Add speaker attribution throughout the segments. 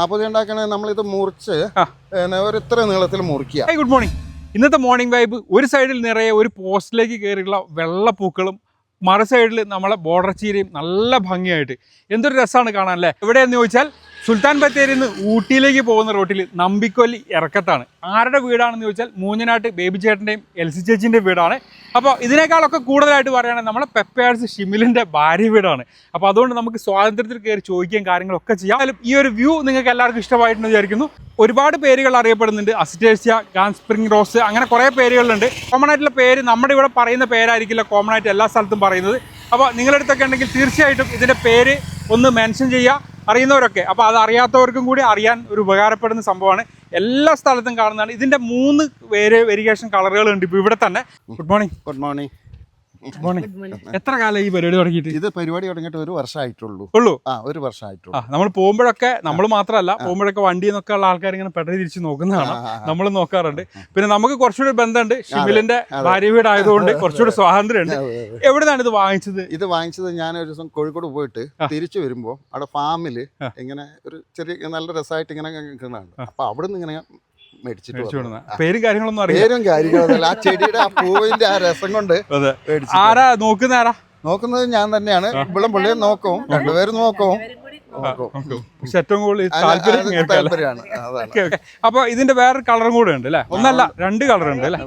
Speaker 1: ആപ്പതി ഉണ്ടാക്കണേ നമ്മളിത് മുറിച്ച് ഒരു ഇത്ര നീളത്തിൽ മുറിക്കുക.
Speaker 2: ഗുഡ് മോർണിംഗ് ഇന്നത്തെ മോർണിംഗ് വൈബ് ഒരു സൈഡിൽ നിറയെ ഒരു പോസ്റ്റിലേക്ക് കയറിയുള്ള വെള്ളപ്പൂക്കളും മറു സൈഡിൽ നമ്മളെ ബോർഡർ ചീരയും നല്ല ഭംഗിയായിട്ട്. എന്തൊരു രസമാണ് കാണാൻ അല്ലേ? എവിടെയെന്ന് ചോദിച്ചാൽ സുൽത്താൻ ബത്തേരിയിൽ നിന്ന് ഊട്ടിയിലേക്ക് പോകുന്ന റോട്ടിൽ നമ്പിക്കൊല്ലി ഇറക്കത്താണ്. ആരുടെ വീടാണെന്ന് ചോദിച്ചാൽ മൂഞ്ഞനാട്ട് ബേബി ചേട്ടന്റെയും എൽസി ചേച്ചിന്റെയും വീടാണ്. അപ്പോൾ ഇതിനേക്കാളൊക്കെ കൂടുതലായിട്ട് പറയുകയാണെങ്കിൽ നമ്മളെ പെപ്പേഴ്സ് ഷിമിലിന്റെ ഭാര്യ വീടാണ്. അപ്പോൾ അതുകൊണ്ട് നമുക്ക് സ്വാതന്ത്ര്യത്തിൽ കയറി ചോദിക്കുകയും കാര്യങ്ങളൊക്കെ ചെയ്യാം. ഈ ഒരു വ്യൂ നിങ്ങൾക്ക് എല്ലാവർക്കും ഇഷ്ടമായിട്ടുണ്ടെന്ന് വിചാരിക്കുന്നു. ഒരുപാട് പേരുകൾ അറിയപ്പെടുന്നുണ്ട്. അസിറ്റേഴ്സിയ ഗാൻ സ്പ്രിംഗ് റോസ് അങ്ങനെ കുറേ പേരുകളുണ്ട്. കോമൺ ആയിട്ടുള്ള പേര് നമ്മുടെ ഇവിടെ പറയുന്ന പേരായിരിക്കില്ല കോമൺ ആയിട്ട് എല്ലാ സ്ഥലത്തും പറയുന്നത്. അപ്പോൾ നിങ്ങളുടെ അടുത്തൊക്കെ ഉണ്ടെങ്കിൽ തീർച്ചയായിട്ടും ഇതിന്റെ പേര് ഒന്ന് മെൻഷൻ ചെയ്യുക. അറിയുന്നവരൊക്കെ. അപ്പോൾ അത് അറിയാത്തവർക്കും കൂടി അറിയാൻ ഒരു ഉപകാരപ്പെടുന്ന സംഭവമാണ്. എല്ലാ സ്ഥലത്തും കാണുന്നതാണ്. ഇതിന്റെ മൂന്ന് വേരിയേഷൻ കളറുകളുണ്ട് ഇപ്പോൾ ഇവിടെ തന്നെ. Good morning
Speaker 1: good morning
Speaker 2: good morning എത്ര കാലം ഈ പരിപാടി തുടങ്ങിയിട്ട്?
Speaker 1: ഇത് പരിപാടി തുടങ്ങിയിട്ട് ഒരു വർഷമായിട്ടുള്ളൂ.
Speaker 2: ഉള്ളൂ?
Speaker 1: ആ ഒരു വർഷമായിട്ടുള്ളൂ.
Speaker 2: നമ്മൾ പോകുമ്പോഴൊക്കെ നമ്മൾ മാത്രമല്ല പോകുമ്പോഴൊക്കെ വണ്ടി എന്നൊക്കെ ഉള്ള ആൾക്കാർ ഇങ്ങനെ പെട്ടെന്ന് തിരിച്ച് നോക്കുന്നതാണ്. നമ്മൾ നോക്കാറുണ്ട്. പിന്നെ നമുക്ക് കുറച്ചുകൂടി ബന്ധമുണ്ട്. ഷിമിലിന്റെ. ഭാര്യ വീടായതുകൊണ്ട് കുറച്ചുകൂടി സ്വാതന്ത്ര്യമുണ്ട്. എവിടെയാണ് ഇത് വാങ്ങിച്ചത്?
Speaker 1: ഇത് വാങ്ങിച്ചത് ഞാൻ ഒരു ദിവസം കോഴിക്കോട് പോയിട്ട് തിരിച്ചു വരുമ്പോൾ അവിടെ ഫാമിൽ ഇങ്ങനെ ഒരു ചെറിയ നല്ല രസമായിട്ട് ഇങ്ങനെ നിൽക്കുന്നതാണ്. അപ്പൊ അവിടെ നിന്ന് ഇങ്ങനെ മേടിച്ചിട്ട്.
Speaker 2: പേരും കാര്യങ്ങളൊന്നും അറിയാം
Speaker 1: പേരും കാര്യങ്ങളൊന്നും ആ ചെടിയുടെ ആ പൂവിന്റെ ആ രസം കൊണ്ട്
Speaker 2: ആരാ? നോക്കുന്ന ആരാ?
Speaker 1: നോക്കുന്നത് ഞാൻ തന്നെയാണ്. ഇവിടെ പുള്ളിയെ നോക്കും. രണ്ടുപേരും നോക്കും.
Speaker 2: ഏറ്റവും കൂടുതൽ?
Speaker 1: താല്പര്യമാണ്. അതാണ്.
Speaker 2: Okay, okay. അപ്പൊ ഇതിന്റെ വേറെ കളറും കൂടെ ഉണ്ട് അല്ലേ? ഒന്നല്ല രണ്ട് കളർ ഉണ്ട് അല്ലേ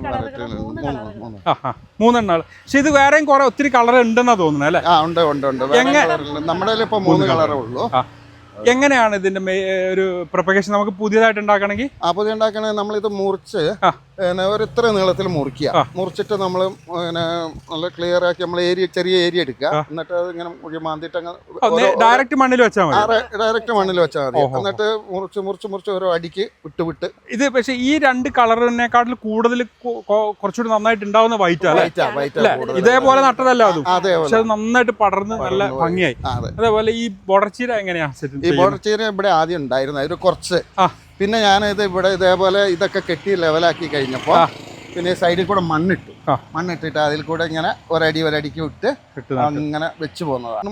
Speaker 2: മൂന്നെണ്ണ പക്ഷെ ഇത് വേറെയും കുറെ ഒത്തിരി കളർ ഉണ്ടെന്നാ തോന്നുന്നത് അല്ലേ?
Speaker 1: ആ ഉണ്ട് ഉണ്ട് ഉണ്ട്. നമ്മുടെ ഇപ്പൊ മൂന്ന് കളറേ ഉള്ളൂ.
Speaker 2: ആ. എങ്ങനെയാണ് ഇതിന്റെ ഒരു പ്രൊപ്പഗേഷൻ നമുക്ക് പുതിയതായിട്ട് ഉണ്ടാക്കണമെങ്കിൽ
Speaker 1: ആ പുതിയ ഉണ്ടാക്കണമെങ്കിൽ നമ്മളിത് മുറിച്ച്. പിന്നെ ഒരു ഇത്ര നീളത്തിൽ മുറിക്കുക. മുറിച്ചിട്ട് നമ്മൾ പിന്നെ നല്ല ക്ലിയർ ആക്കി നമ്മൾ ഏരിയ ചെറിയ ഏരിയ എടുക്കുക. എന്നിട്ട് അത് ഇങ്ങനെ മുഴുവൻ മാന്തിട്ട് അങ്ങ്
Speaker 2: ഡയറക്റ്റ് മണ്ണിൽ വെച്ചാൽ മതി.
Speaker 1: ഡയറക്റ്റ് മണ്ണിൽ വെച്ചാൽ മതി. എന്നിട്ട് മുറിച്ച് മുറിച്ച് മുറിച്ച് ഓരോ അടിക്ക് വിട്ട് വിട്ട്.
Speaker 2: ഇത് പക്ഷെ ഈ രണ്ട് കളറിനെക്കാട്ടിൽ കൂടുതൽ കുറച്ചുകൂടി നന്നായിട്ട് ഉണ്ടാവുന്ന വൈറ്റ്
Speaker 1: കൂടുതൽ.
Speaker 2: ഇതേപോലെ നട്ടതല്ല അതും? പക്ഷെ അത് നന്നായിട്ട് പടർന്ന് നല്ല ഭംഗിയായി. അതേപോലെ ഈ ബൊടച്ചീര എങ്ങനെയാ
Speaker 1: ഈ
Speaker 2: ബൊടച്ചീര
Speaker 1: ബോർഡർ ചീര ഇവിടെ ആദ്യം ഉണ്ടായിരുന്നു അതിൽ കുറച്ച്. പിന്നെ ഞാൻ ഇത് ഇവിടെ ഇതേപോലെ ഇതൊക്കെ കെട്ടി ലെവലാക്കി കഴിഞ്ഞപ്പോ
Speaker 2: ആ.
Speaker 1: പിന്നെ ഈ സൈഡിൽ കൂടെ മണ്ണിട്ടു. മണ്ണിട്ടിട്ട് അതിൽ കൂടെ ഇങ്ങനെ ഒരടി ഒരടിക്ക് വിട്ട് അങ്ങനെ വെച്ച് പോകുന്നതാണ്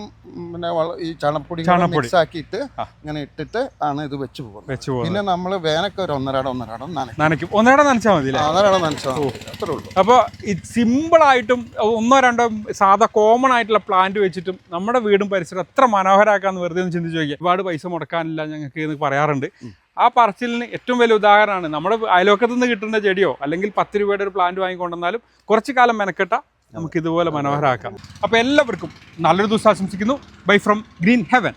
Speaker 1: പിന്നെ ഈ ചണപ്പൊടി. മിക്സ് ആക്കിയിട്ട് ഇങ്ങനെ ഇട്ടിട്ട് ആണ് ഇത് വെച്ച് പോകുന്നത്. പിന്നെ നമ്മൾ വേനൊക്കെ ഒരു ഒന്നരാടം ഒന്നരാടം നനയ്ക്കും.
Speaker 2: ഒന്നരാടം നനച്ചാൽ മതി
Speaker 1: ഒന്നരാടം നനച്ചാൽ. അത്രേ ഉള്ളൂ.
Speaker 2: അപ്പോൾ സിമ്പിൾ ആയിട്ടും ഒന്നോ രണ്ടോ സാധാ കോമൺ ആയിട്ടുള്ള പ്ലാന്റ് വെച്ചിട്ടും നമ്മുടെ വീടും പരിസരം എത്ര മനോഹരമാക്കാന്ന് വെറുതെ ഒന്ന് ചിന്തിച്ച് നോക്കിയാൽ ഒരുപാട് പൈസ മുടക്കാനില്ല ഞങ്ങൾക്ക് എന്ന് പറയാറുണ്ട്. ആ പറച്ചിലിന് ഏറ്റവും വലിയ ഉദാഹരണമാണ്. നമ്മുടെ അയലോക്കത്ത് നിന്ന് കിട്ടുന്ന ചെടിയോ അല്ലെങ്കിൽ പത്ത് രൂപയുടെ ഒരു പ്ലാന്റ് വാങ്ങിക്കൊണ്ടെന്നാലും കുറച്ച് കാലം മെനക്കെട്ട നമുക്ക് ഇതുപോലെ മനോഹരമാക്കാം. അപ്പോൾ എല്ലാവർക്കും നല്ലൊരു ദിവസം ആശംസിക്കുന്നു. Bye from green heaven